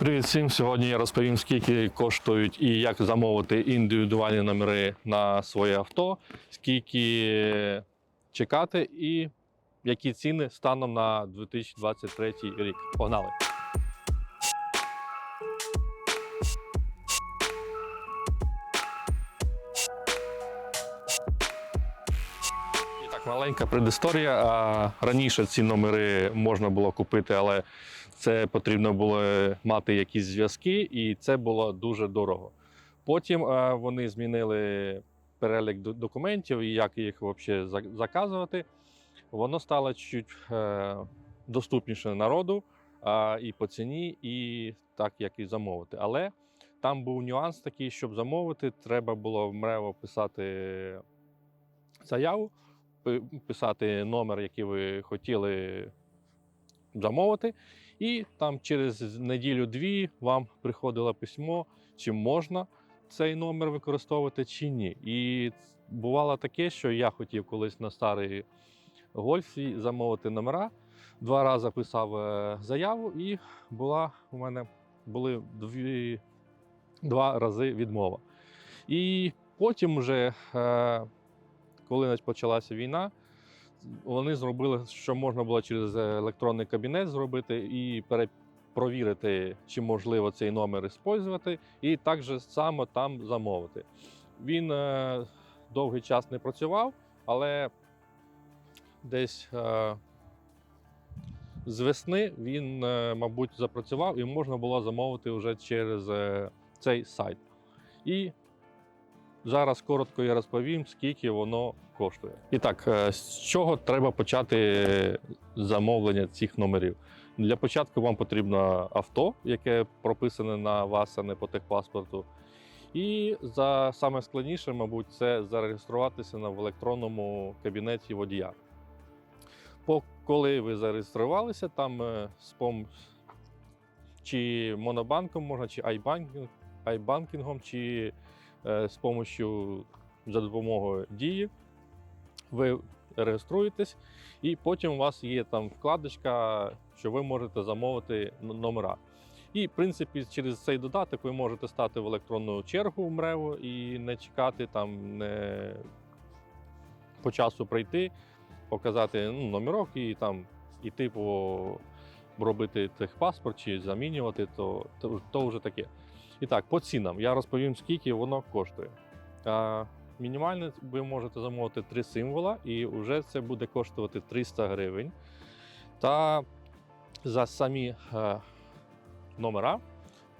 Привіт всім! Сьогодні я розповім, скільки коштують і як замовити індивідуальні номери на своє авто, скільки чекати і які ціни станом на 2023 рік. Погнали! Так, маленька предісторія. А, Раніше ці номери можна було купити, але це потрібно було мати якісь зв'язки, і це було дуже дорого. Потім е, вони змінили перелік документів і як їх взагалі заказувати. Воно стало чуть е, доступніше народу і по ціні, і так як і замовити. Але там був нюанс такий, щоб замовити, треба було МРЕВО писати заяву, пи- писати номер, який ви хотіли замовити. І там через неділю-дві вам приходило письмо, чи можна цей номер використовувати, чи ні. І бувало таке, що я хотів колись на старий гольфі замовити номера. Два рази писав е, заяву, і була у мене були дві, два рази відмова. І потім, вже, е, коли почалася війна, вони зробили, що можна було через електронний кабінет зробити і перепровірити, чи можливо цей номер використовувати, і так же само там замовити. Він е, довгий час не працював, але десь е, з весни він, е, мабуть, запрацював і можна було замовити вже через е, цей сайт. І Зараз коротко я розповім, скільки воно коштує. І так, е, з чого треба почати замовлення цих номерів? Для початку вам потрібно авто, яке прописане на вас, а не по техпаспорту. І за саме складніше, мабуть, це зареєструватися на в електронному кабінеті водія. По коли ви зареєструвалися, там е, з пом... чи монобанком можна, чи айбанкінг, айбанкінгом, чи з допомогою за допомогою дії. Ви реєструєтесь, і потім у вас є там вкладочка, що ви можете замовити номера. І, в принципі, через цей додаток ви можете стати в електронну чергу в МРЕВО і не чекати там не по часу прийти, показати ну, номерок і там іти по робити техпаспорт чи замінювати, то, то, то вже таке. І так, по цінам я розповім, скільки воно коштує. Мінімальне ви можете замовити три символа, і вже це буде коштувати 300 гривень. Та за самі е, номера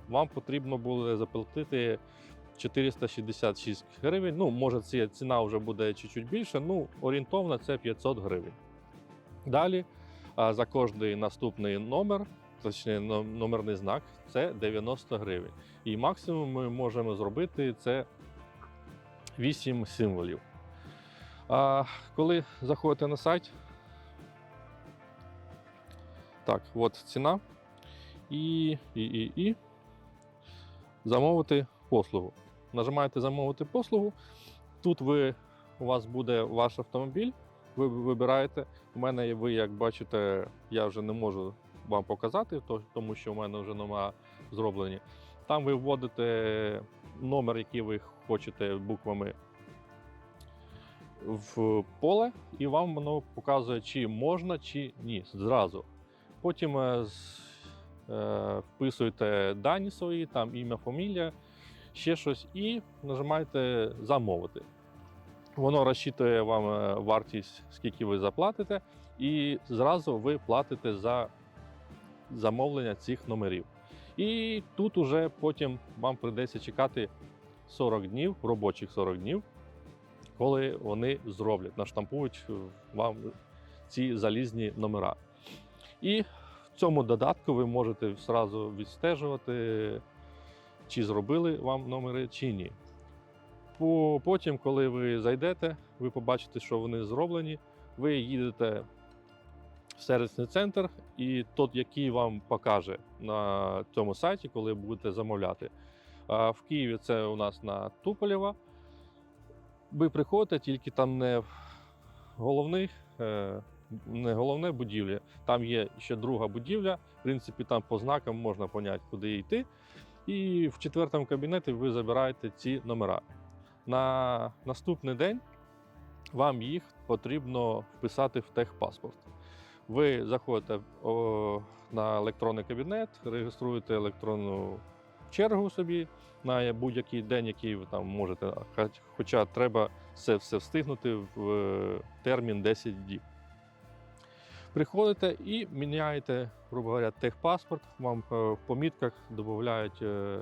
вам потрібно буде заплатити 466 гривень. Ну, може, ця ціна вже буде чуть-чуть більше, ну, орієнтовно це 500 гривень. Далі за кожний наступний номер, точніше номерний знак, це 90 гривень. І максимум ми можемо зробити це 8 символів. А коли заходите на сайт, так, от ціна. І, і, і, і замовити послугу. Нажимаєте замовити послугу. Тут ви, у вас буде ваш автомобіль, ви вибираєте. У мене, ви, як бачите, я вже не можу вам показати, тому що у мене вже нема зроблені. Там ви вводите номер, який ви хочете буквами в поле, і вам воно показує, чи можна, чи ні. Зразу. Потім е, е, вписуєте дані свої, там ім'я, фамілія, ще щось, і нажимаєте замовити. Воно розчитує вам е, вартість, скільки ви заплатите, і зразу ви платите за замовлення цих номерів. І тут уже потім вам прийдеться чекати 40 днів, робочих 40 днів, коли вони зроблять, наштампують вам ці залізні номера. І в цьому додатку ви можете зразу відстежувати, чи зробили вам номери, чи ні. По- Потім, коли ви зайдете, ви побачите, що вони зроблені, ви їдете сервісний центр, і тот, який вам покаже на цьому сайті, коли будете замовляти. В Києві це у нас на Туполєва. Ви приходите, тільки там не в головних е, не головне будівля. Там є ще друга будівля. В принципі, там по знакам можна поняти, куди йти. І в четвертому кабінеті ви забираєте ці номера. На наступний день вам їх потрібно вписати в техпаспорт. Ви заходите на електронний кабінет, реєструєте електронну чергу собі на будь-який день, який ви там можете. Хоча треба це все встигнути в термін 10 діб. Приходите і міняєте, грубо говоря, техпаспорт. Вам е, в помітках додають, е,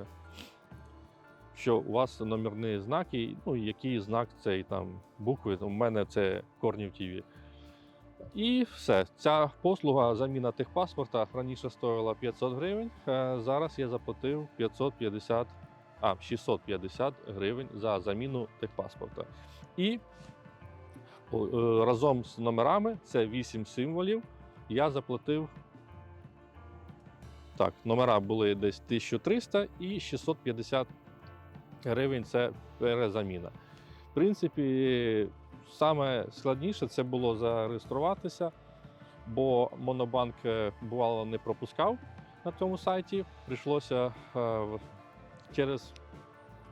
що у вас номерні знаки, ну, який знак цей там букви. У мене це Корнів ТВ. І все. Ця послуга заміна техпаспорта раніше стоїла 500 гривень. е, Зараз я заплатив 550, а 650 гривень за заміну техпаспорта. І е, разом з номерами це 8 символів. Я заплатив. Так, номера були десь 1300 і 650 гривень це перезаміна. В принципі, саме складніше це було зареєструватися, бо Монобанк е, бувало не пропускав на цьому сайті. Прийшлося е, через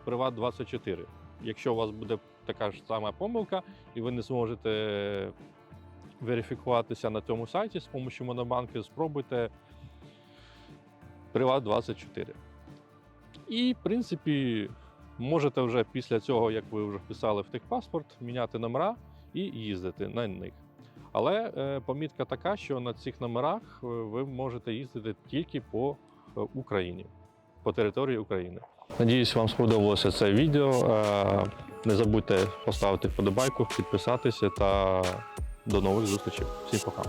Приват24. Якщо у вас буде така ж сама помилка, і ви не зможете верифікуватися на цьому сайті з допомогою Монобанку, спробуйте Приват24. І, в принципі, можете вже після цього, як ви вже вписали в техпаспорт, міняти номера і їздити на них. Але е, помітка така, що на цих номерах е, ви можете їздити тільки по е, Україні, по території України. Надіюсь, вам сподобалося це відео. Не забудьте поставити вподобайку, підписатися та до нових зустрічей. Всім пока.